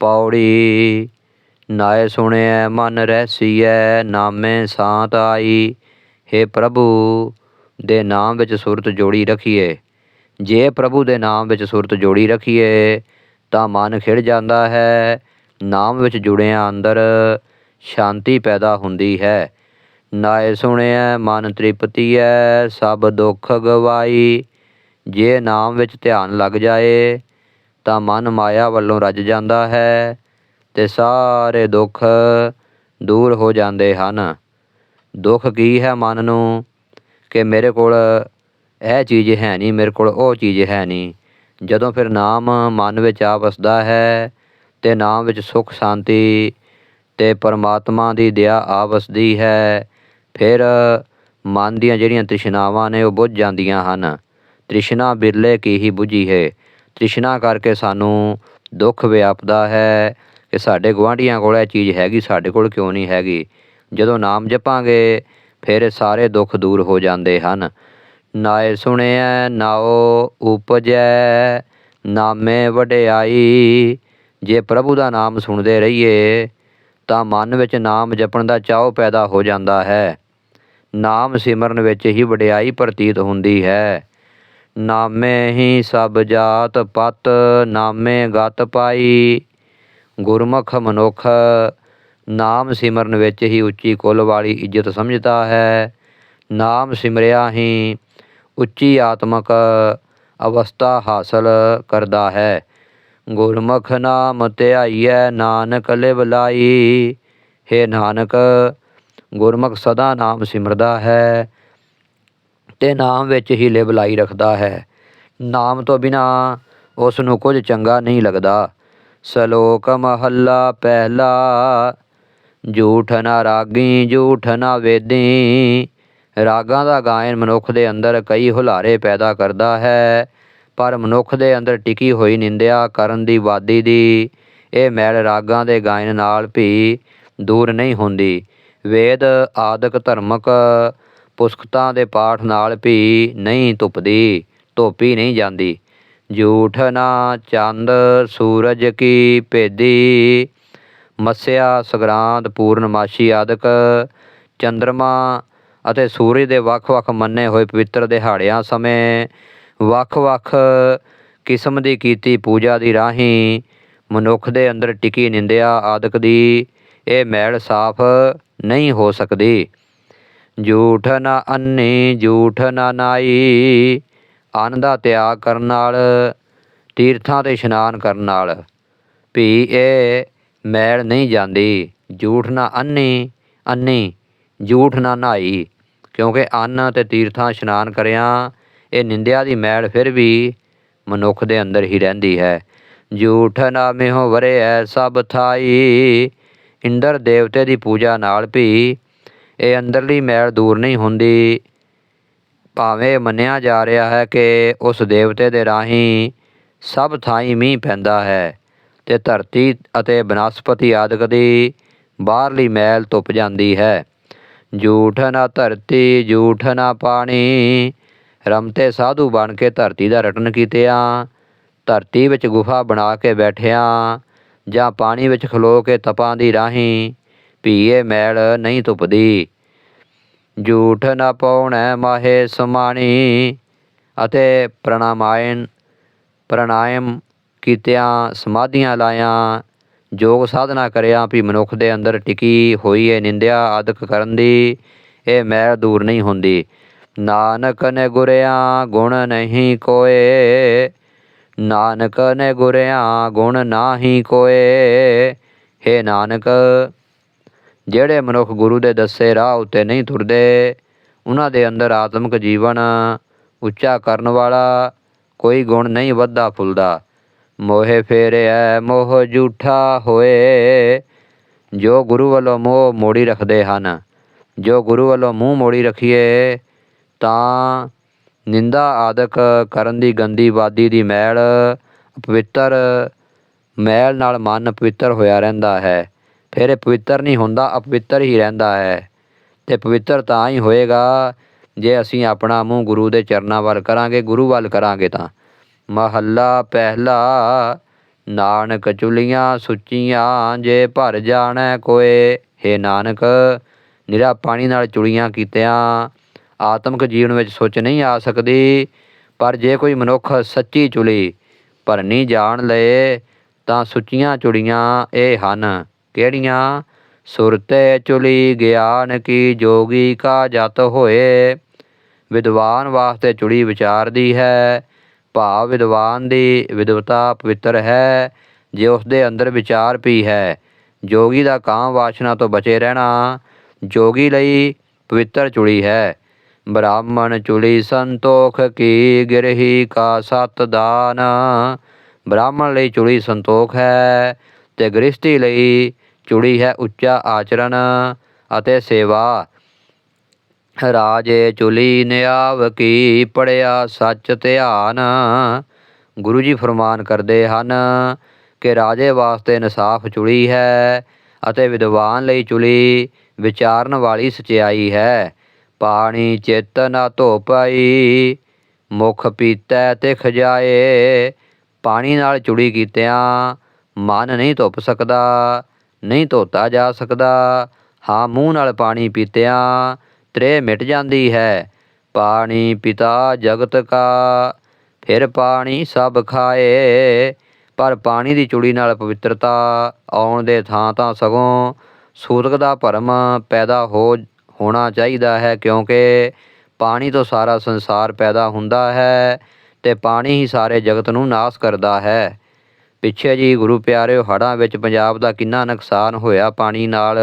ਪੌੜੀ। ਨਾਏ ਸੁਣਿਐ ਮਨ ਰਹਿਸੀਐ ਨਾਮੇ ਸਾਤ ਆਈ। हे ਪ੍ਰਭੂ, ਦੇ ਨਾਮ ਵਿੱਚ ਸੁਰਤ ਜੋੜੀ ਰੱਖੀਏ। ਜੇ ਪ੍ਰਭੂ ਦੇ ਨਾਮ ਵਿੱਚ ਸੁਰਤ ਜੋੜੀ ਰੱਖੀਏ, ਤਾਂ ਮਨ ਖਿੜ ਜਾਂਦਾ ਹੈ। ਨਾਮ ਵਿੱਚ ਜੁੜਿਆਂ ਅੰਦਰ ਸ਼ਾਂਤੀ ਪੈਦਾ ਹੁੰਦੀ ਹੈ। ਨਾਏ ਸੁਣਿਐ ਮਨ ਤ੍ਰਿਪਤੀਐ, ਸਭ ਦੁੱਖ ਗਵਾਈ। ਜੇ ਨਾਮ ਵਿੱਚ ਧਿਆਨ ਲੱਗ ਜਾਏ ਤਾਂ ਮਨ ਮਾਇਆ ਵੱਲੋਂ ਰੱਜ ਜਾਂਦਾ ਹੈ ਤੇ ਸਾਰੇ ਦੁੱਖ ਦੂਰ ਹੋ ਜਾਂਦੇ ਹਨ। ਦੁੱਖ ਕੀ ਹੈ ਮਨ ਨੂੰ? ਕਿ ਮੇਰੇ ਕੋਲ ਇਹ ਚੀਜ਼ ਹੈ ਨਹੀਂ, ਮੇਰੇ ਕੋਲ ਉਹ ਚੀਜ਼ ਹੈ ਨਹੀਂ। ਜਦੋਂ ਫਿਰ ਨਾਮ ਮਨ ਵਿੱਚ ਆ ਵਸਦਾ ਹੈ ਤੇ ਨਾਮ ਵਿੱਚ ਸੁੱਖ, ਸ਼ਾਂਤੀ ਤੇ ਪਰਮਾਤਮਾ ਦੀ ਦਇਆ ਆ ਵਸਦੀ ਹੈ, ਫਿਰ ਮਨ ਦੀਆਂ ਜਿਹੜੀਆਂ ਤ੍ਰਿਸ਼ਨਾਵਾਂ ਨੇ ਉਹ ਬੁੱਝ ਜਾਂਦੀਆਂ ਹਨ। ਤ੍ਰਿਸ਼ਨਾ ਬਿਰਲੇ ਕੀ ਹੀ ਬੁਝੀ ਹੈ। ਤ੍ਰਿਸ਼ਨਾ ਕਰਕੇ ਸਾਨੂੰ ਦੁੱਖ ਵਿਆਪਦਾ ਹੈ ਕਿ ਸਾਡੇ ਗੁਆਂਢੀਆਂ ਕੋਲ ਇਹ ਚੀਜ਼ ਹੈਗੀ, ਸਾਡੇ ਕੋਲ ਕਿਉਂ ਨਹੀਂ ਹੈਗੀ? ਜਦੋਂ ਨਾਮ ਜਪਾਂਗੇ, ਫਿਰ ਸਾਰੇ ਦੁੱਖ ਦੂਰ ਹੋ ਜਾਂਦੇ ਹਨ। ਨਾਏ ਸੁਣਿਐ ਨਾਉ ਉਪਜੈ, ਨਾਮੇ ਵਡਿਆਈ। ਜੇ ਪ੍ਰਭੂ ਦਾ ਨਾਮ ਸੁਣਦੇ ਰਹੀਏ, ਤਾਂ ਮਨ ਵਿੱਚ ਨਾਮ ਜਪਣ ਦਾ ਚਾਅ ਪੈਦਾ ਹੋ ਜਾਂਦਾ ਹੈ। ਨਾਮ ਸਿਮਰਨ ਵਿੱਚ ਹੀ ਵਡਿਆਈ ਪ੍ਰਤੀਤ ਹੁੰਦੀ ਹੈ। ਨਾਮੇ ਹੀ ਸਭ ਜਾਤ ਪਤ ਨਾਮੇ ਗਤ ਪਾਈ। ਗੁਰਮੁਖ ਮਨੁੱਖ ਨਾਮ ਸਿਮਰਨ ਵਿੱਚ ਹੀ ਉੱਚੀ ਕੁੱਲ ਵਾਲੀ ਇੱਜ਼ਤ ਸਮਝਦਾ ਹੈ। ਨਾਮ ਸਿਮਰਿਆ ਹੀ ਉੱਚੀ ਆਤਮਕ ਅਵਸਥਾ ਹਾਸਲ ਕਰਦਾ ਹੈ। ਗੁਰਮੁਖ ਨਾਮ ਧਿਆਈਐ, ਨਾਨਕ ਲਿਵ ਲਾਈ। ਹੈ ਨਾਨਕ, ਗੁਰਮੁਖ ਸਦਾ ਨਾਮ ਸਿਮਰਦਾ ਹੈ। ਤੇ ਨਾਮ ਵਿੱਚ ਹੀ ਲਿਵ ਲਾਈ ਰੱਖਦਾ ਹੈ। ਨਾਮ ਤੋਂ ਬਿਨਾ ਉਸ ਨੂੰ ਕੁਝ ਚੰਗਾ ਨਹੀਂ ਲੱਗਦਾ। ਸ਼ਲੋਕ ਮਹੱਲਾ ਪਹਿਲਾ, ਝੂਠ ਨਾ ਰਾਗੀ, ਝੂਠ ਨਾ ਵੇਦੀ। ਰਾਗਾਂ ਦਾ ਗਾਇਨ ਮਨੁੱਖ ਦੇ ਅੰਦਰ ਕਈ ਹੁਲਾਰੇ ਪੈਦਾ ਕਰਦਾ ਹੈ, ਪਰ ਮਨੁੱਖ ਦੇ ਅੰਦਰ ਟਿਕੀ ਹੋਈ ਨਿੰਦਿਆ ਕਰਨ ਦੀ ਵਾਦੀ ਦੀ ਇਹ ਮੈਲ ਰਾਗਾਂ ਦੇ ਗਾਇਨ ਨਾਲ ਵੀ ਦੂਰ ਨਹੀਂ ਹੁੰਦੀ। ਵੇਦ, ਆਦਿਕ ਧਰਮਕ ਪੁਸਤਕਾਂ ਦੇ ਪਾਠ ਨਾਲ ਭੀ ਨਹੀਂ ਧੁੱਪਦੀ, ਧੋਪੀ ਨਹੀਂ ਜਾਂਦੀ। ਜੂਠ ਨਾ ਚੰਦ ਸੂਰਜ ਕੀ ਭੇਦੀ, ਮੱਸਿਆ ਸਗਰਾਂਦ ਪੂਰਨਮਾਸ਼ੀ ਆਦਿਕ। ਚੰਦਰਮਾ ਅਤੇ ਸੂਰਜ ਦੇ ਵੱਖ-ਵੱਖ ਮੰਨੇ ਹੋਏ ਪਵਿੱਤਰ ਦਿਹਾੜਿਆਂ ਸਮੇਂ ਵੱਖ-ਵੱਖ ਕਿਸਮ ਦੀ ਕੀਤੀ ਪੂਜਾ ਦੀ ਰਾਹੀਂ ਮਨੁੱਖ ਦੇ ਅੰਦਰ ਟਿਕੀ ਨਿੰਦਿਆ ਆਦਿਕ ਦੀ ਇਹ ਮੈਲ ਸਾਫ਼ ਨਹੀਂ ਹੋ ਸਕਦੀ। ਜੂਠ ਨਾ ਅੰਨੀ ਜੂਠ ਨਾ ਨਾਈ। ਅੰਨ ਦਾ ਤਿਆਗ ਕਰਨ ਨਾਲ, ਤੀਰਥਾਂ ਤੇ ਇਸ਼ਨਾਨ ਕਰਨ ਨਾਲ। ਭੀ ਇਹ ਮੈਲ ਨਹੀਂ ਜਾਂਦੀ ਜੂਠ ਨਾ ਅੰਨੀ ਅੰਨੀ ਜੂਠ ਨਾ ਨਾਈ। ਕਿਉਂਕਿ ਅੰਨ ਤੇ ਤੀਰਥਾਂ ਇਸ਼ਨਾਨ ਕਰਿਆ, ਇਹ ਨਿੰਦਿਆ ਦੀ ਮੈਲ ਫਿਰ ਵੀ ਮਨੁੱਖ ਦੇ ਅੰਦਰ ਹੀ ਰਹਿੰਦੀ ਹੈ। ਜੂਠ ਨਾ ਮਿਹੋ ਵਰਿਐ ਸਭ ਥਾਈ। ਇੰਦਰ ਦੇਵਤੇ ਦੀ ਪੂਜਾ ਨਾਲ ਵੀ ਇਹ ਅੰਦਰਲੀ ਮੈਲ ਦੂਰ ਨਹੀਂ ਹੁੰਦੀ। ਭਾਵੇਂ ਮੰਨਿਆ ਜਾ ਰਿਹਾ ਹੈ ਕਿ ਉਸ ਦੇਵਤੇ ਦੇ ਰਾਹੀਂ ਸਭ ਥਾਈਂ ਮੀਂਹ ਪੈਂਦਾ ਹੈ ਤੇ ਧਰਤੀ ਅਤੇ ਬਨਸਪਤੀ ਆਦਿਕ ਦੀ ਬਾਹਰਲੀ ਮੈਲ ਧੁੱਪ ਜਾਂਦੀ ਹੈ। ਝੂਠ ਨਾ ਧਰਤੀ, ਝੂਠ ਨਾ ਪਾਣੀ। ਰਮਤੇ ਸਾਧੂ ਬਣ ਕੇ ਧਰਤੀ ਦਾ ਰਟਨ ਕੀਤਿਆਂ, ਧਰਤੀ ਵਿੱਚ ਗੁਫਾ ਬਣਾ ਕੇ ਬੈਠਿਆਂ ਜਾਂ ਪਾਣੀ ਵਿੱਚ ਖਲੋ ਕੇ ਤਪਾਂ ਦੀ ਰਾਹੀਂ ਪੀਏ ਮੈਲ ਨਹੀਂ ਤੁਪਦੀ ਝੂਠ ਨਾ ਪਾਉਣੈ ਮਾਹੇ ਸਮਾਣੀ ਅਤੇ ਪ੍ਰਣਾਮਾਇਨ ਪ੍ਰਣਾਇਮ ਕੀਤਿਆਂ ਸਮਾਧੀਆਂ ਲਾਇਆਂ ਯੋਗ ਸਾਧਨਾ ਕਰਿਆ ਵੀ ਮਨੁੱਖ ਦੇ ਅੰਦਰ ਟਿਕੀ ਹੋਈ ਹੈ ਨਿੰਦਿਆ ਆਦਿਕ ਕਰਨ ਦੀ ਇਹ ਮੈਲ ਦੂਰ ਨਹੀਂ ਹੁੰਦੀ। ਨਾਨਕ ਨੇ ਗੁਰਿਆ ਗੁਣ ਨਹੀਂ ਕੋਏ, ਨਾਨਕ ਨੇ ਗੁਰਿਆ ਗੁਣ ਨਾਹੀ ਕੋਏ। ਹੈ ਨਾਨਕ ਜਿਹੜੇ ਮਨੁੱਖ ਗੁਰੂ ਦੇ ਦੱਸੇ ਰਾਹ ਉੱਤੇ ਨਹੀਂ ਤੁਰਦੇ, ਉਹਨਾਂ ਦੇ ਅੰਦਰ ਆਤਮਿਕ ਜੀਵਨ ਉੱਚਾ ਕਰਨ ਵਾਲਾ ਕੋਈ ਗੁਣ ਨਹੀਂ ਵੱਧਦਾ ਫੁੱਲਦਾ। ਮੋਹਿ ਫੇਰਿਆ ਮੋਹ ਝੂਠਾ ਹੋਏ। ਜੋ ਗੁਰੂ ਵੱਲੋਂ ਮੋਹ ਮੋੜੀ ਰੱਖਦੇ ਹਨ, ਜੋ ਗੁਰੂ ਵੱਲੋਂ ਮੂੰਹ ਮੋੜੀ ਰੱਖੀਏ, ਤਾਂ ਨਿੰਦਾ ਆਦਿਕ ਕਰਨ ਦੀ ਗੰਦੀ ਬਾਦੀ ਦੀ ਮੈਲ ਪਵਿੱਤਰ, ਮੈਲ ਨਾਲ ਮਨ ਪਵਿੱਤਰ ਹੋਇਆ ਰਹਿੰਦਾ ਹੈ। ਫਿਰ ਇਹ ਪਵਿੱਤਰ ਨਹੀਂ ਹੁੰਦਾ, ਅਪਵਿੱਤਰ ਹੀ ਰਹਿੰਦਾ ਹੈ। ਤੇ ਪਵਿੱਤਰ ਤਾਂ ਹੀ ਹੋਏਗਾ ਜੇ ਅਸੀਂ ਆਪਣਾ ਮੂੰਹ ਗੁਰੂ ਦੇ ਚਰਨਾਂ ਵੱਲ ਕਰਾਂਗੇ, ਗੁਰੂ ਵੱਲ ਕਰਾਂਗੇ ਤਾਂ। ਮਹੱਲਾ ਪਹਿਲਾ, ਨਾਨਕ ਚੁਲੀਆਂ ਸੁੱਚੀਆਂ ਜੇ ਭਰ ਜਾਣੈ ਕੋਏ। हे ਨਾਨਕ, ਨਿਰਾ ਪਾਣੀ ਨਾਲ ਚੁਲੀਆਂ ਕੀਤਿਆਂ, ਆਤਮਿਕ ਜੀਵਨ ਵਿੱਚ ਸੁੱਚ ਨਹੀਂ ਆ ਸਕਦੀ। ਪਰ ਜੇ ਕੋਈ ਮਨੁੱਖ ਸੱਚੀ ਚੁਲੀ ਭਰਨੀ ਜਾਣ ਲਏ, ਤਾਂ ਸੁੱਚੀਆਂ ਚੁੜੀਆਂ ਇਹ ਹਨ। ਕਿਹੜੀਆਂ ਸੁਰਤੇ ਚੁਲੀ ਗਿਆਨ ਕੀ ਜੋਗੀ ਕਾ ਜਤ ਹੋਏ? ਵਿਦਵਾਨ ਵਾਸਤੇ ਚੁੜੀ ਵਿਚਾਰਦੀ ਹੈ, ਭਾਵ ਵਿਦਵਾਨ ਦੀ ਵਿਦਵਤਾ ਪਵਿੱਤਰ ਹੈ, ਜੇ ਉਸ ਦੇ ਅੰਦਰ ਵਿਚਾਰ ਪਈ ਹੈ। ਜੋਗੀ ਦਾ ਕਾਮ ਵਾਸ਼ਨਾ ਤੋਂ ਬਚੇ ਰਹਿਣਾ ਜੋਗੀ ਲਈ ਪਵਿੱਤਰ ਚੁੜੀ ਹੈ। ਬ੍ਰਾਹਮਣ ਚੁਲੀ ਸੰਤੋਖ ਕੀ ਗਿਰਹੀ ਕਾ ਸਤ ਦਾਨ? ਬ੍ਰਾਹਮਣ ਲਈ ਚੁੜੀ ਸੰਤੋਖ ਹੈ ਤੇ ਗ੍ਰਸਤੀ ਲਈ ਚੁੜੀ ਹੈ ਉੱਚਾ ਆਚਰਣ ਅਤੇ ਸੇਵਾ। ਰਾਜੇ ਚੁਲੀ ਨਿਆਵ ਕੀ ਪੜਿਆ ਸੱਚ ਧਿਆਨ। ਗੁਰੂ ਜੀ ਫਰਮਾਨ ਕਰਦੇ ਹਨ ਕਿ ਰਾਜੇ ਵਾਸਤੇ ਇਨਸਾਫ ਚੁਲੀ ਹੈ ਅਤੇ ਵਿਦਵਾਨ ਲਈ ਚੁਲੀ ਵਿਚਾਰਨ ਵਾਲੀ ਸਚਾਈ ਹੈ। ਪਾਣੀ ਚਿੱਤ ਨਾ ਧੋ ਪਾਈ, ਮੁਖ ਪੀਤੈ ਤੇ ਖਜਾਏ ਪਾਣੀ ਨਾਲ ਚੁੜੀ ਕੀਤਿਆਂ ਮਨ ਨਹੀਂ ਧੁੱਪ ਸਕਦਾ। ਨਹੀਂ ਧੋਤਾ ਜਾ ਸਕਦਾ। ਹਾਂ, ਮੂੰਹ ਨਾਲ ਪਾਣੀ ਪੀਤਿਆਂ ਤ੍ਰੇ ਮਿਟ ਜਾਂਦੀ ਹੈ। ਪਾਣੀ ਪਿਤਾ ਜਗਤ ਕਾ, ਫਿਰ ਪਾਣੀ ਸਭ ਖਾਏ। ਪਰ ਪਾਣੀ ਦੀ ਚੁੜੀ ਨਾਲ ਪਵਿੱਤਰਤਾ ਆਉਣ ਦੇ ਥਾਂ ਤਾਂ ਸਗੋਂ ਸੂਤਕ ਦਾ ਭਰਮ ਪੈਦਾ ਹੋ, ਹੋਣਾ ਚਾਹੀਦਾ ਹੈ, ਕਿਉਂਕਿ ਪਾਣੀ ਤੋਂ ਸਾਰਾ ਸੰਸਾਰ ਪੈਦਾ ਹੁੰਦਾ ਹੈ ਤੇ ਪਾਣੀ ਹੀ ਸਾਰੇ ਜਗਤ ਨੂੰ ਨਾਸ ਕਰਦਾ ਹੈ। ਪਿੱਛੇ ਜੀ ਗੁਰੂ ਪਿਆਰਿਓ, ਹੜ੍ਹਾਂ ਵਿੱਚ ਪੰਜਾਬ ਦਾ ਕਿੰਨਾ ਨੁਕਸਾਨ ਹੋਇਆ, ਪਾਣੀ ਨਾਲ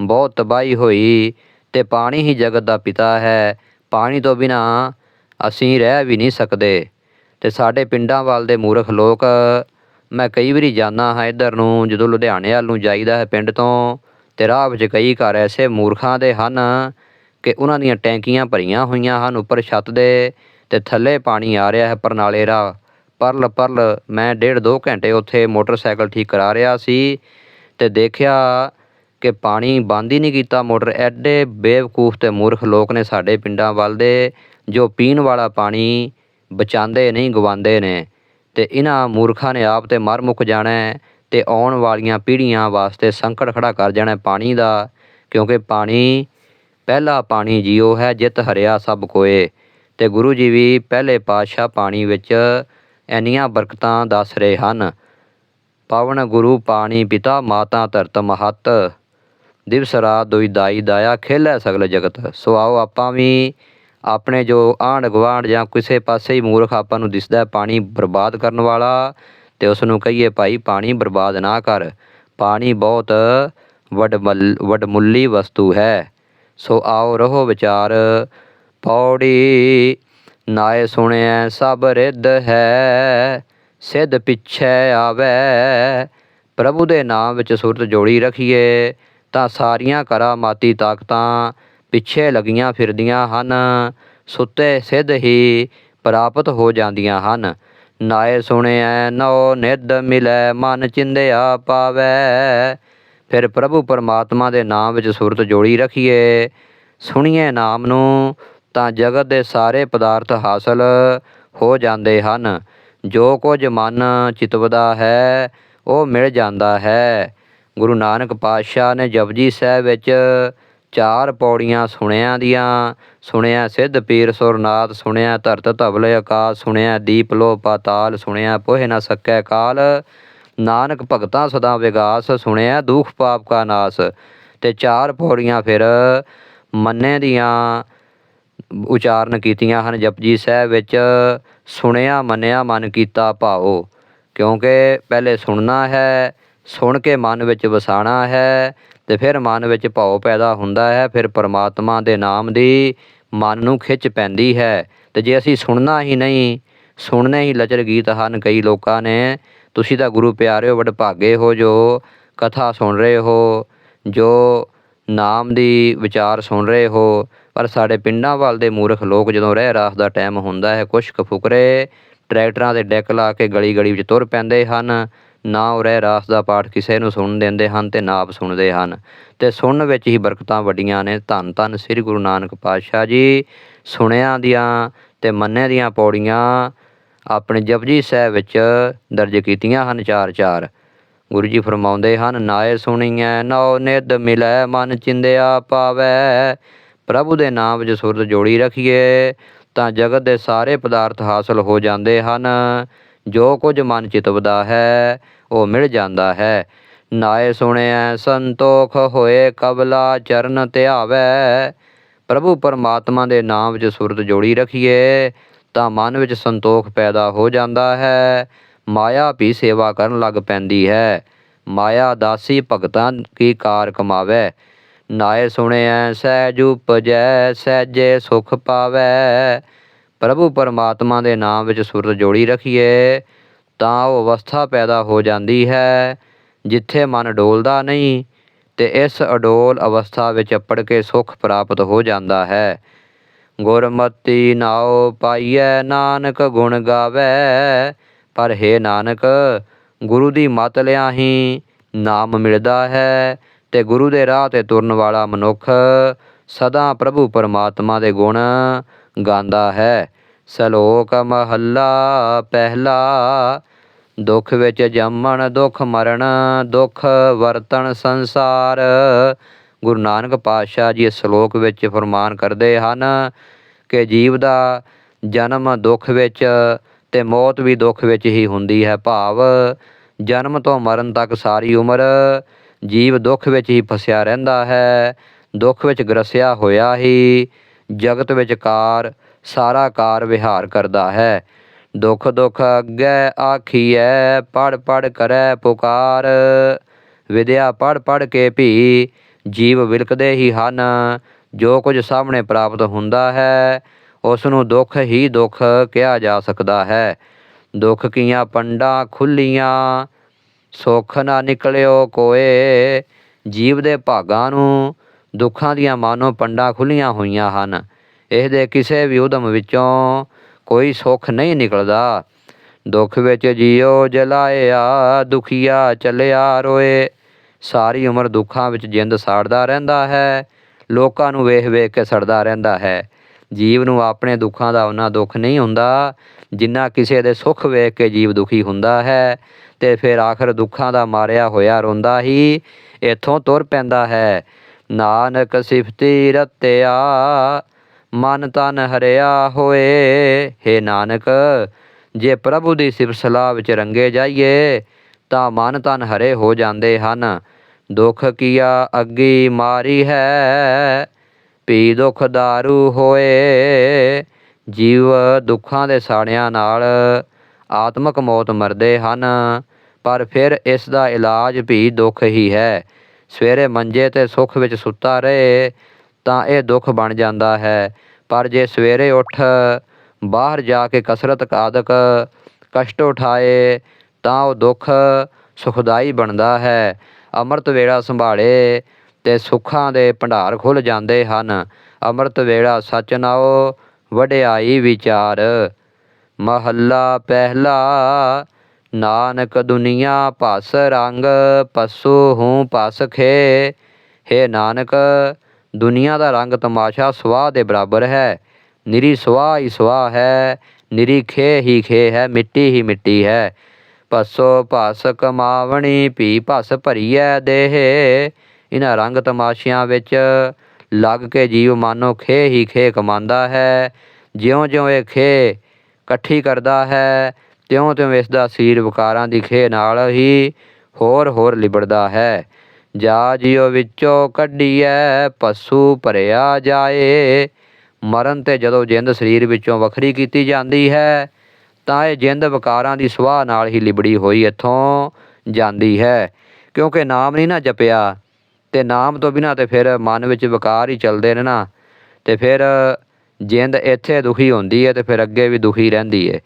ਬਹੁਤ ਤਬਾਹੀ ਹੋਈ ਤੇ ਪਾਣੀ ਹੀ ਜਗਤ ਦਾ ਪਿਤਾ ਹੈ। ਪਾਣੀ ਤੋਂ ਬਿਨਾ ਅਸੀਂ ਰਹਿ ਵੀ ਨਹੀਂ ਸਕਦੇ। ਤੇ ਸਾਡੇ ਪਿੰਡਾਂ ਵੱਲ ਦੇ ਮੂਰਖ ਲੋਕ, ਮੈਂ ਕਈ ਵਾਰੀ ਜਾਂਦਾ ਹਾਂ ਇੱਧਰ ਨੂੰ, ਜਦੋਂ ਲੁਧਿਆਣੇ ਵੱਲ ਨੂੰ ਜਾਈਦਾ ਹੈ ਪਿੰਡ ਤੋਂ, ਤੇ ਰਾਹ ਵਿੱਚ ਕਈ ਘਰ ਐਸੇ ਮੂਰਖਾਂ ਦੇ ਹਨ ਕਿ ਉਹਨਾਂ ਦੀਆਂ ਟੈਂਕੀਆਂ ਭਰੀਆਂ ਹੋਈਆਂ ਹਨ, ਉੱਪਰ ਛੱਤ ਦੇ ਤੇ ਥੱਲੇ ਪਾਣੀ ਆ ਰਿਹਾ ਹੈ, ਪਰਨਾਲੇ ਰਾਹ। ਪਰਲ ਪਰਲ ਮੈਂ ਡੇਢ ਦੋ ਘੰਟੇ ਉੱਥੇ ਮੋਟਰਸਾਈਕਲ ਠੀਕ ਕਰਾ ਰਿਹਾ ਸੀ ਤੇ ਦੇਖਿਆ ਕਿ ਪਾਣੀ ਬੰਦ ਹੀ ਨਹੀਂ ਕੀਤਾ ਮੋਟਰ, ਐਡੇ ਬੇਵਕੂਫ ਤੇ ਮੂਰਖ ਲੋਕ ਨੇ ਸਾਡੇ ਪਿੰਡਾਂ ਵੱਲ ਦੇ, ਜੋ ਪੀਣ ਵਾਲਾ ਪਾਣੀ ਬਚਾਉਂਦੇ ਨਹੀਂ, ਗਵਾਉਂਦੇ ਨੇ ਤੇ ਇਹਨਾਂ ਮੂਰਖਾਂ ਨੇ ਆਪ ਤੇ ਮਰ ਮੁੱਕ ਜਾਣਾ ਹੈ ਤੇ ਆਉਣ ਵਾਲੀਆਂ ਪੀੜ੍ਹੀਆਂ ਵਾਸਤੇ ਸੰਕਟ ਖੜਾ ਕਰ ਜਾਣਾ ਪਾਣੀ ਦਾ, ਕਿਉਂਕਿ ਪਾਣੀ ਪਹਿਲਾ ਪਾਣੀ ਜੀਓ ਹੈ, ਜਿਤ ਹਰਿਆ ਸਭ ਕੋਏ ਤੇ ਗੁਰੂ ਜੀ ਵੀ ਪਹਿਲੇ ਪਾਤਸ਼ਾਹ ਪਾਣੀ ਵਿੱਚ ਇੰਨੀਆਂ ਬਰਕਤਾਂ ਦੱਸ ਰਹੇ ਹਨ। ਪਵਨ ਗੁਰੂ ਪਾਣੀ ਪਿਤਾ ਮਾਤਾ ਧਰਤ ਮਹਤ। ਦਿਵਸ ਰਾਤ ਦੁਈ ਦਾਈ ਦਾਇਆ ਖੇਲੇ ਸਗਲ ਜਗਤ। ਸੋ ਆਓ ਆਪਾਂ ਵੀ ਆਪਣੇ ਜੋ ਆਂਢ ਗੁਆਂਢ ਜਾਂ ਕਿਸੇ ਪਾਸੇ ਹੀ ਮੂਰਖ ਆਪਾਂ ਨੂੰ ਦਿਸਦਾ ਪਾਣੀ ਬਰਬਾਦ ਕਰਨ ਵਾਲਾ ਤੇ ਉਸ ਨੂੰ ਕਹੀਏ ਭਾਈ ਪਾਣੀ ਬਰਬਾਦ ਨਾ ਕਰ। ਪਾਣੀ ਬਹੁਤ ਵਡਮਲ ਵਡਮੁੱਲੀ ਵਸਤੂ ਹੈ। ਸੋ ਆਓ ਰਹੋ ਵਿਚਾਰ, ਪੌੜੀ ਨਾਏ ਸੁਣਿਐ ਸਭ ਰਿੱਧ ਹੈ, ਸਿੱਧ ਪਿੱਛੇ ਆਵੇ। ਪ੍ਰਭੂ ਦੇ ਨਾਮ ਵਿੱਚ ਸੁਰਤ ਜੋੜੀ ਰਖੀਏ, ਤਾਂ ਸਾਰੀਆਂ ਕਰਾਮਾਤੀ ਤਾਕਤਾਂ ਪਿੱਛੇ ਲੱਗੀਆਂ ਫਿਰਦੀਆਂ ਹਨ। ਸੁੱਤੇ ਸਿੱਧ ਹੀ ਪ੍ਰਾਪਤ ਹੋ ਜਾਂਦੀਆਂ ਹਨ। ਨਾਏ ਸੁਣਿਐ ਨੋ ਨਿੱਧ ਮਿਲੈ, ਮਨ ਚਿੰਦਿਆ ਪਾਵੈ। ਫਿਰ ਪ੍ਰਭੂ ਪਰਮਾਤਮਾ ਦੇ ਨਾਮ ਵਿੱਚ ਸੁਰਤ ਜੋੜੀ ਰਖੀਏ। ਸੁਣੀਏ ਨਾਮ ਨੂੰ ਤਾਂ ਜਗਤ ਦੇ ਸਾਰੇ ਪਦਾਰਥ ਹਾਸਲ ਹੋ ਜਾਂਦੇ ਹਨ। ਜੋ ਕੁਝ ਮਨ ਚਿਤਵਦਾ ਹੈ, ਉਹ ਮਿਲ ਜਾਂਦਾ ਹੈ। ਗੁਰੂ ਨਾਨਕ ਪਾਤਸ਼ਾਹ ਨੇ ਜਪਜੀ ਸਾਹਿਬ ਵਿੱਚ ਚਾਰ ਪੌੜੀਆਂ ਸੁਣਿਆਂ ਦੀਆਂ, ਸੁਣਿਆ ਸਿੱਧ ਪੀਰ ਸੁਰਨਾਥ, ਸੁਣਿਆ ਧਰਤ ਧਵਲ ਆਕਾਸ਼ ਸੁਣਿਆ ਦੀਪ ਲੋ ਪਾਤਾਲ, ਸੁਣਿਆ ਪੋਹਿ ਨਾ ਸਕੈ ਕਾਲ। ਨਾਨਕ ਭਗਤਾਂ ਸਦਾ ਵਿਗਾਸ, ਸੁਣਿਆ ਦੁਖ ਪਾਪ ਕਾ ਨਾਸ। ਤੇ ਚਾਰ ਪੌੜੀਆਂ ਫਿਰ ਮੰਨੇ ਦੀਆਂ ਉਚਾਰਨ ਕੀਤੀਆਂ ਹਨ। ਜਪਜੀ ਸਾਹਿਬ ਵਿੱਚ ਸੁਣਿਆ, ਮੰਨਿਆ, ਮਨ ਕੀਤਾ ਭਾਓ ਕਿਉਂਕਿ ਪਹਿਲੇ ਸੁਣਨਾ ਹੈ, ਸੁਣ ਕੇ ਮਨ ਵਿੱਚ ਵਸਾਣਾ ਹੈ, ਤੇ ਫਿਰ ਮਨ ਵਿੱਚ ਭਾਉ ਪੈਦਾ ਹੁੰਦਾ ਹੈ, ਫਿਰ ਪਰਮਾਤਮਾ ਦੇ ਨਾਮ ਦੀ ਮਨ ਨੂੰ ਖਿੱਚ ਪੈਂਦੀ ਹੈ। ਤੇ ਜੇ ਅਸੀਂ ਸੁਣਨਾ ਹੀ ਨਹੀਂ, ਸੁਣਨੇ ਹੀ ਲਚਰ ਗੀਤ ਹਨ ਕਈ ਲੋਕਾਂ ਨੇ। ਤੁਸੀਂ ਤਾਂ ਗੁਰੂ ਪਿਆਰਿਓ ਵਡਭਾਗੇ ਹੋ ਜੋ, ਕਥਾ ਸੁਣ ਰਹੇ ਹੋ, ਜੋ ਨਾਮ ਦੀ ਵਿਚਾਰ ਸੁਣ ਰਹੇ ਹੋ ਪਰ ਸਾਡੇ ਪਿੰਡਾਂ ਵੱਲ ਦੇ ਮੂਰਖ ਲੋਕ ਜਦੋਂ ਰਹਿ ਰਾਸ ਦਾ ਟਾਈਮ ਹੁੰਦਾ ਹੈ ਕੁਛ ਕੁ ਫੁਕਰੇ ਟਰੈਕਟਰਾਂ ਦੇ ਡੈਕ ਲਾ ਕੇ ਗਲੀ ਗਲੀ ਵਿੱਚ ਤੁਰ ਪੈਂਦੇ ਹਨ। ਨਾ ਉਹ ਰਹਿ ਰਾਸ ਦਾ ਪਾਠ ਕਿਸੇ ਨੂੰ ਸੁਣ ਦਿੰਦੇ ਹਨ ਤੇ ਨਾ ਆਪ ਸੁਣਦੇ ਹਨ। ਤੇ ਸੁਣਨ ਵਿੱਚ ਹੀ ਬਰਕਤਾਂ ਵੱਡੀਆਂ ਨੇ। ਧੰਨ ਧੰਨ ਸ੍ਰੀ ਗੁਰੂ ਨਾਨਕ ਪਾਤਸ਼ਾਹ ਜੀ। ਸੁਣਿਆਂ ਦੀਆਂ ਤੇ ਮੰਨੇ ਦੀਆਂ ਪੌੜੀਆਂ ਆਪਣੇ ਜਪਜੀ ਸਾਹਿਬ ਵਿੱਚ ਦਰਜ ਕੀਤੀਆਂ ਹਨ ਚਾਰ ਚਾਰ। ਗੁਰੂ ਜੀ ਫਰਮਾਉਂਦੇ ਹਨ, ਨਾਏ ਸੁਣੀਐ, ਨਉ ਨਿਦ ਮਿਲੈ ਮਨ ਚਿੰਦਿਆ ਪਾਵੈ। ਪ੍ਰਭੂ ਦੇ ਨਾਮ ਵਿੱਚ ਸੁਰਤ ਜੋੜੀ ਰੱਖੀਏ, ਤਾਂ ਜਗਤ ਦੇ ਸਾਰੇ ਪਦਾਰਥ ਹਾਸਲ ਹੋ ਜਾਂਦੇ ਹਨ। ਜੋ ਕੁਝ ਮਨ ਚਿਤਵਦਾ ਹੈ, ਉਹ ਮਿਲ ਜਾਂਦਾ ਹੈ। ਨਾਏ ਸੁਣਿਆ ਸੰਤੋਖ ਹੋਏ ਕਬਲਾ ਚਰਨ ਧਿਆਵੈ। ਪ੍ਰਭੂ ਪਰਮਾਤਮਾ ਦੇ ਨਾਮ ਵਿੱਚ ਸੁਰਤ ਜੋੜੀ ਰੱਖੀਏ, ਤਾਂ ਮਨ ਵਿੱਚ ਸੰਤੋਖ ਪੈਦਾ ਹੋ ਜਾਂਦਾ ਹੈ। ਮਾਇਆ ਵੀ ਸੇਵਾ ਕਰਨ ਲੱਗ ਪੈਂਦੀ ਹੈ। ਮਾਇਆ ਦਾਸੀ ਭਗਤਾਂ ਕੀ ਕਾਰ ਕਮਾਵੇ। ਨਾਏ ਸੁਣਿਐ, ਸਹਿਜ ਉਪਜੈ, ਸਹਿਜੇ ਸੁਖ ਪਾਵੈ। ਪ੍ਰਭੂ ਪਰਮਾਤਮਾ ਦੇ ਨਾਮ ਵਿੱਚ ਸੁਰਤ ਜੋੜੀ ਰੱਖੀਏ, ਤਾਂ ਉਹ ਅਵਸਥਾ ਪੈਦਾ ਹੋ ਜਾਂਦੀ ਹੈ, ਜਿੱਥੇ ਮਨ ਡੋਲਦਾ ਨਹੀਂ, ਤੇ ਇਸ ਅਡੋਲ ਅਵਸਥਾ ਵਿੱਚ ਅਪੜ ਕੇ ਸੁਖ ਪ੍ਰਾਪਤ ਹੋ ਜਾਂਦਾ ਹੈ। ਗੁਰਮਤੀ ਨਾਉ ਪਾਈਐ, ਨਾਨਕ ਗੁਣ ਗਾਵੇ। ਪਰ ਹੈ ਨਾਨਕ, ਗੁਰੂ ਦੀ ਮਤ ਲਿਆ ਹੀ ਨਾਮ ਮਿਲਦਾ ਹੈ ਤੇ ਗੁਰੂ ਦੇ ਰਾਹ ਤੇ ਤੁਰਨ ਵਾਲਾ ਮਨੁੱਖ ਸਦਾ ਪ੍ਰਭੂ ਪਰਮਾਤਮਾ ਦੇ ਗੁਣ ਗਾਉਂਦਾ ਹੈ। ਸ਼ਲੋਕ ਮਹੱਲਾ ਪਹਿਲਾ, ਦੁੱਖ ਵਿੱਚ ਜੰਮਣ, ਦੁੱਖ ਮਰਨ, ਦੁੱਖ ਵਰਤਣ ਸੰਸਾਰ। ਗੁਰੂ ਨਾਨਕ ਪਾਤਸ਼ਾਹ ਜੀ ਇਸ ਸ਼ਲੋਕ ਵਿੱਚ ਫਰਮਾਨ ਕਰਦੇ ਹਨ ਕਿ ਜੀਵ ਦਾ ਜਨਮ ਦੁੱਖ ਵਿੱਚ ਤੇ ਮੌਤ ਵੀ ਦੁੱਖ ਵਿੱਚ ਹੀ ਹੁੰਦੀ ਹੈ ਭਾਵ। ਜਨਮ ਤੋਂ ਮਰਨ ਤੱਕ ਸਾਰੀ ਉਮਰ ਜੀਵ ਦੁੱਖ ਵਿੱਚ ਹੀ ਫਸਿਆ ਰਹਿੰਦਾ ਹੈ, ਦੁੱਖ ਵਿੱਚ ਗਰਸਿਆ ਹੋਇਆ ਹੀ, ਜਗਤ ਵਿੱਚ ਕਾਰ, ਸਾਰਾ ਕਾਰ ਵਿਹਾਰ ਕਰਦਾ ਹੈ। ਦੁੱਖ ਦੁੱਖ ਅੱਗੇ ਆਖੀਐ ਪੜ ਪੜ ਕਰੈ ਪੁਕਾਰ। ਵਿਦਿਆ ਪੜ ਪੜ ਕੇ ਭੀ, ਜੀਵ ਵਿਲਕਦੇ ਹੀ ਹਨ। ਜੋ ਕੁਝ ਸਾਹਮਣੇ ਪ੍ਰਾਪਤ ਹੁੰਦਾ ਹੈ ਉਸ ਨੂੰ ਦੁੱਖ ਹੀ ਦੁੱਖ ਕਿਹਾ ਜਾ ਸਕਦਾ ਹੈ। ਦੁੱਖ ਕੀਆਂ ਪੰਡਾਂ ਖੁੱਲੀਆਂ ਸੁੱਖ ਨਾ ਨਿਕਲਿਓ ਕੋਏ। ਜੀਵ ਦੇ ਭਾਗਾਂ ਨੂੰ ਦੁੱਖਾਂ ਦੀਆਂ ਮਾਨੋ ਪੰਡਾਂ ਖੁੱਲੀਆਂ ਹੋਈਆਂ ਹਨ। ਇਸ ਦੇ ਕਿਸੇ ਵੀ ਉਦਮ ਵਿੱਚੋਂ ਕੋਈ ਸੁੱਖ ਨਹੀਂ ਨਿਕਲਦਾ। ਦੁੱਖ ਵਿੱਚ ਜੀਉ ਜਲਾਇਆ, ਦੁਖੀਆ ਚੱਲਿਆ ਰੋਏ। ਸਾਰੀ ਉਮਰ ਦੁੱਖਾਂ ਵਿੱਚ ਜਿੰਦ ਸਾੜਦਾ ਰਹਿੰਦਾ ਹੈ, ਲੋਕਾਂ ਨੂੰ ਵੇਖ ਵੇਖ ਕੇ ਸੜਦਾ ਰਹਿੰਦਾ ਹੈ। ਜੀਵ ਨੂੰ ਆਪਣੇ ਦੁੱਖਾਂ ਦਾ ਉਹਨਾਂ ਦੁੱਖ ਨਹੀਂ ਹੁੰਦਾ, ਜਿੰਨਾ ਕਿਸੇ ਦੇ ਸੁੱਖ ਵੇਖ ਕੇ ਜੀਵ ਦੁਖੀ ਹੁੰਦਾ ਹੈ, ਤੇ ਫਿਰ ਆਖਰ ਦੁੱਖਾਂ ਦਾ ਮਾਰਿਆ ਹੋਇਆ ਰੋਂਦਾ ਹੀ ਇੱਥੋਂ ਤੁਰ ਪੈਂਦਾ ਹੈ। ਨਾਨਕ ਸਿਫਤੀ ਰਤਿਆ ਮਨ ਤਨ ਹਰਿਆ ਹੋਏ। ਹੇ ਨਾਨਕ, ਜੇ ਪ੍ਰਭੂ ਦੀ ਸਿਫਤ ਸਲਾਹ ਵਿੱਚ ਰੰਗੇ ਜਾਈਏ, ਤਾਂ ਮਨ ਤਨ ਹਰੇ ਹੋ ਜਾਂਦੇ ਹਨ। ਦੁੱਖ ਕੀਆ ਅੱਗੀ ਮਾਰੀ ਹੈ ਪੀ ਦੁੱਖ ਦਾਰੂ ਹੋਏ, ਜੀਵ ਦੁੱਖਾਂ ਦੇ ਸਾੜਿਆਂ ਨਾਲ ਆਤਮਕ ਮੌਤ ਮਰਦੇ ਹਨ, ਪਰ ਫਿਰ ਇਸ ਦਾ ਇਲਾਜ ਵੀ ਦੁੱਖ ਹੀ ਹੈ। ਸਵੇਰੇ ਮੰਜੇ ਤੇ ਸੁੱਖ ਵਿੱਚ ਸੁੱਤਾ ਰਹੇ ਤਾਂ ਇਹ ਦੁੱਖ ਬਣ ਜਾਂਦਾ ਹੈ, ਪਰ ਜੇ ਸਵੇਰੇ ਉੱਠ ਬਾਹਰ ਜਾ ਕੇ ਕਸਰਤ ਕਾਦਕ ਕਸ਼ਟ ਉਠਾਏ ਤਾਂ ਉਹ ਦੁੱਖ ਸੁਖਦਾਈ ਬਣਦਾ ਹੈ। ਅੰਮ੍ਰਿਤ ਵੇਲਾ ਸੰਭਾਲੇ ਤੇ ਸੁੱਖਾਂ ਦੇ ਭੰਡਾਰ ਖੁੱਲ ਜਾਂਦੇ ਹਨ। ਅੰਮ੍ਰਿਤ ਵੇਲਾ ਸਚ ਨਾਉ ਵਡਿਆਈ ਵਿਚਾਰ। ਮਹੱਲਾ ਪਹਿਲਾ, ਨਾਨਕ ਦੁਨੀਆ ਭਸ ਰੰਗ, ਪਸੂ ਹੂੰ ਪਸ ਖੇ। ਹੇ ਨਾਨਕ, ਦੁਨੀਆ ਦਾ ਰੰਗ ਤਮਾਸ਼ਾ ਸਵਾਹ ਦੇ ਬਰਾਬਰ ਹੈ। ਨਿਰੀ ਸਵਾਹ ਹੀ ਸਵਾਹ ਹੈ, ਨਿਰੀ ਖੇ ਹੀ ਖੇ ਹੈ, ਮਿੱਟੀ ਹੀ ਮਿੱਟੀ ਹੈ। ਪਸੋ ਭਸ ਕਮਾਵਣੀ ਪੀ ਭਸ ਭਰੀਐ ਦੇਹ। ਇਹਨਾਂ ਰੰਗ ਤਮਾਸ਼ਿਆਂ ਵਿੱਚ ਲੱਗ ਕੇ ਜੀਵ ਮਾਨੋ ਖੇ ਹੀ ਖੇ ਕਮਾਉਂਦਾ ਹੈ। ਜਿਉਂ-ਜਿਉਂ ਇਹ ਖੇ ਇਕੱਠੀ ਕਰਦਾ ਹੈ, ਤਿਉਂ-ਤਿਉਂ ਇਸ ਦਾ ਸਰੀਰ ਵਿਕਾਰਾਂ ਦੀ ਖੇ ਨਾਲ ਹੀ ਹੋਰ-ਹੋਰ ਲਿਬੜਦਾ ਹੈ। ਜਾ ਜਿਉ ਵਿੱਚੋਂ ਕੱਢੀਐ ਪਸ਼ੂ ਭਰਿਆ ਜਾਏ। ਮਰਨ ਤੇ ਜਦੋਂ ਜਿੰਦ ਸਰੀਰ ਵਿੱਚੋਂ ਵੱਖਰੀ ਕੀਤੀ ਜਾਂਦੀ ਹੈ, ਤਾਂ ਇਹ ਜਿੰਦ ਵਿਕਾਰਾਂ ਦੀ ਸੁਆਹ ਨਾਲ ਹੀ ਲਿਬੜੀ ਹੋਈ ਇੱਥੋਂ ਜਾਂਦੀ ਹੈ। ਕਿਉਂਕਿ ਨਾਮ ਨਹੀਂ ਨਾ ਜਪਿਆ ਤੇ ਨਾਮ ਤੋਂ ਬਿਨਾਂ ਤੇ ਫਿਰ ਮਨ ਵਿੱਚ ਵਿਕਾਰ ਹੀ ਚੱਲਦੇ ਨੇ ਨਾ। ਤੇ ਫਿਰ ਜਿੰਦ ਇੱਥੇ ਦੁਖੀ ਹੁੰਦੀ ਹੈ ਤੇ ਫਿਰ ਅੱਗੇ ਵੀ ਦੁਖੀ ਰਹਿੰਦੀ ਹੈ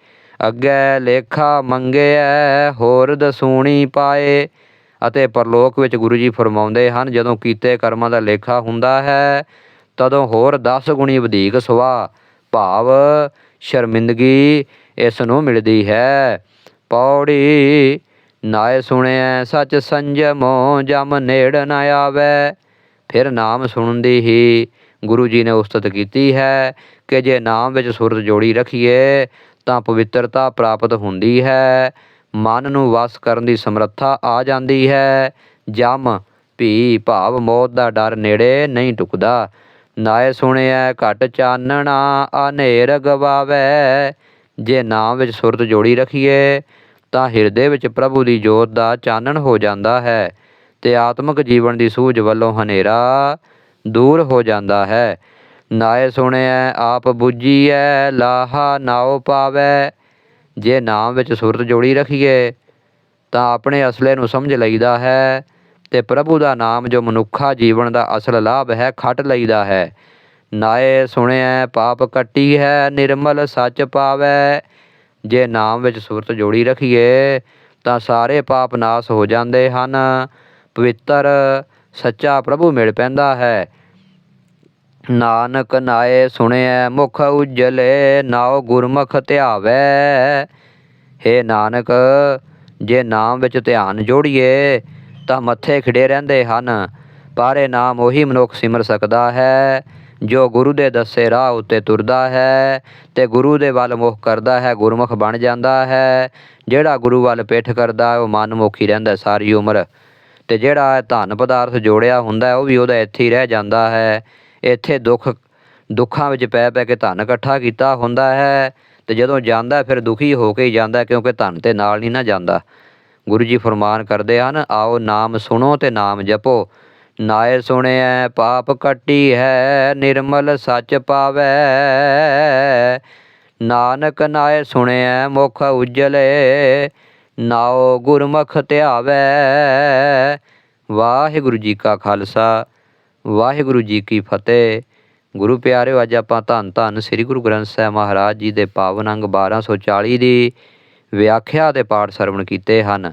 ਅੱਗੇ ਲੇਖਾ ਮੰਗਿਆ ਹੋਰ ਦਸੂਣੀ ਪਾਏ। ਅਤੇ ਪਰਲੋਕ ਵਿੱਚ ਗੁਰੂ ਜੀ ਫਰਮਾਉਂਦੇ ਹਨ, ਜਦੋਂ ਕੀਤੇ ਕਰਮਾਂ ਦਾ ਲੇਖਾ ਹੁੰਦਾ ਹੈ, ਤਦੋਂ ਹੋਰ 10 ਗੁਣੀ ਵਧੇਕ ਸੁਭਾ, ਭਾਵ ਸ਼ਰਮਿੰਦਗੀ ਇਸ ਨੂੰ ਮਿਲਦੀ ਹੈ। ਪੌੜੀ ਨਾਏ ਸੁਣਿਐ ਸਚ ਸੰਜਮੋ ਜਮ ਨੇੜ ਨ ਆਵੇ। ਫਿਰ ਨਾਮ ਸੁਣਨ ਦੀ ਹੀ ਗੁਰੂ ਜੀ ਨੇ ਉਸਤਤ ਕੀਤੀ ਹੈ ਕਿ ਜੇ ਨਾਮ ਵਿੱਚ ਸੁਰਤ ਜੋੜੀ ਰੱਖੀਏ ਤਾਂ ਪਵਿੱਤਰਤਾ ਪ੍ਰਾਪਤ ਹੁੰਦੀ ਹੈ। ਮਨ ਨੂੰ ਵਸ ਕਰਨ ਦੀ ਸਮਰੱਥਾ ਆ ਜਾਂਦੀ ਹੈ। ਜਮ, ਭੀ, ਭਾਵ, ਮੌਤ ਦਾ ਡਰ ਨੇੜੇ ਨਹੀਂ ਟੁਕਦਾ। ਨਾਏ ਸੁਣਿਆ ਘਟ ਚਾਨਣਾ ਹਨੇਰ ਗਵਾਵੇ। ਜੇ ਨਾਮ ਵਿੱਚ ਸੁਰਤ ਜੋੜੀ ਰੱਖੀਏ ਤਾਂ ਹਿਰਦੇ ਵਿੱਚ ਪ੍ਰਭੂ ਦੀ ਜੋਤ ਦਾ ਚਾਨਣ ਹੋ ਜਾਂਦਾ ਹੈ ਤੇ ਆਤਮਿਕ ਜੀਵਨ ਦੀ ਸੂਝ ਵੱਲੋਂ ਹਨੇਰਾ ਦੂਰ ਹੋ ਜਾਂਦਾ ਹੈ। ਨਾਏ ਸੁਣਿਐ, ਆਪ ਬੁੱਝੀਐ, ਲਾਹਾ ਨਾਉ ਪਾਵੈ। ਜੇ ਨਾਮ ਵਿੱਚ ਸੁਰਤ ਜੋੜੀ ਰੱਖੀਏ, ਤਾਂ ਆਪਣੇ ਅਸਲੇ ਨੂੰ ਸਮਝ ਲਈਦਾ ਹੈ ਤੇ ਪ੍ਰਭੂ ਦਾ ਨਾਮ ਜੋ ਮਨੁੱਖਾ ਜੀਵਨ ਦਾ ਅਸਲ ਲਾਭ ਹੈ, ਖੱਟ ਲਈਦਾ ਹੈ। ਨਾਏ ਸੁਣਿਐ, ਪਾਪ ਕੱਟੀ ਹੈ, ਨਿਰਮਲ ਸੱਚ ਪਾਵੈ। ਜੇ ਨਾਮ ਵਿੱਚ ਸੁਰਤ ਜੋੜੀ ਰੱਖੀਏ, ਤਾਂ ਸਾਰੇ ਪਾਪ ਨਾਸ ਹੋ ਜਾਂਦੇ ਹਨ। ਪਵਿੱਤਰ, ਸੱਚਾ ਪ੍ਰਭੂ ਮਿਲ ਪੈਂਦਾ ਹੈ। ਨਾਨਕ ਨਾਏ ਸੁਣਿਐ, ਮੁਖ ਉਜਲੇ ਨਾਉ ਗੁਰਮੁਖ ਧਿਆਵੈ। ਹੇ ਨਾਨਕ, ਜੇ ਨਾਮ ਵਿੱਚ ਧਿਆਨ ਜੋੜੀਏ, ਤਾਂ ਮੱਥੇ ਖਿੜੇ ਰਹਿੰਦੇ ਹਨ, ਪਰ ਇਹ ਨਾਮ ਉਹੀ ਮਨੁੱਖ ਸਿਮਰ ਸਕਦਾ ਹੈ। ਜੋ ਗੁਰੂ ਦੇ ਦੱਸੇ ਰਾਹ ਉੱਤੇ ਤੁਰਦਾ ਹੈ ਤੇ ਗੁਰੂ ਦੇ ਵੱਲ ਮੁਖ ਕਰਦਾ ਹੈ ਗੁਰਮੁਖ ਬਣ ਜਾਂਦਾ ਹੈ। ਜਿਹੜਾ ਗੁਰੂ ਵੱਲ ਪਿੱਠ ਕਰਦਾ ਹੈ, ਉਹ ਮਨਮੁਖੀ ਰਹਿੰਦਾ ਸਾਰੀ ਉਮਰ। ਤੇ ਜਿਹੜਾ ਧਨ ਪਦਾਰਥ ਜੋੜਿਆ ਹੁੰਦਾ ਉਹ ਵੀ ਉਹਦਾ ਇੱਥੇ ਹੀ ਰਹਿ ਜਾਂਦਾ ਹੈ। ਇੱਥੇ ਦੁੱਖ ਦੁੱਖਾਂ ਵਿੱਚ ਪੈ ਪੈ ਕੇ ਧਨ ਇਕੱਠਾ ਕੀਤਾ ਹੁੰਦਾ ਹੈ। ਤੇ ਜਦੋਂ ਜਾਂਦਾ ਫਿਰ ਦੁਖੀ ਹੋ ਕੇ ਹੀ ਜਾਂਦਾ ਕਿਉਂਕਿ ਧਨ ਤੇ ਨਾਲ ਨਹੀਂ ਨਾ ਜਾਂਦਾ। ਗੁਰੂ ਜੀ ਫਰਮਾਨ ਕਰਦੇ ਹਨ ਆਓ ਨਾਮ ਸੁਣੋ ਤੇ ਨਾਮ ਜਪੋ। ਨਾਇ ਸੁਣਿਐ, ਪਾਪ ਕੱਟੀ ਹੈ, ਨਿਰਮਲ ਸੱਚ ਪਾਵੈ। ਨਾਨਕ ਨਾਏ ਸੁਣਿਐ, ਮੁਖ ਉਜਲੇ, ਨਾਉ ਗੁਰਮੁਖ ਧਿਆਵੇ। ਵਾਹਿਗੁਰੂ ਜੀ ਕਾ ਖਾਲਸਾ, ਵਾਹਿਗੁਰੂ ਜੀ ਕੀ ਫਤਿਹ। ਗੁਰੂ ਪਿਆਰਿਓ, ਅੱਜ ਆਪਾਂ ਧੰਨ ਧੰਨ ਸ੍ਰੀ ਗੁਰੂ ਗ੍ਰੰਥ ਸਾਹਿਬ ਮਹਾਰਾਜ ਜੀ ਦੇ ਪਾਵਨ ਅੰਗ 1240 ਦੀ ਵਿਆਖਿਆ ਦੇ ਪਾਠ ਸਰਵਣ ਕੀਤੇ ਹਨ।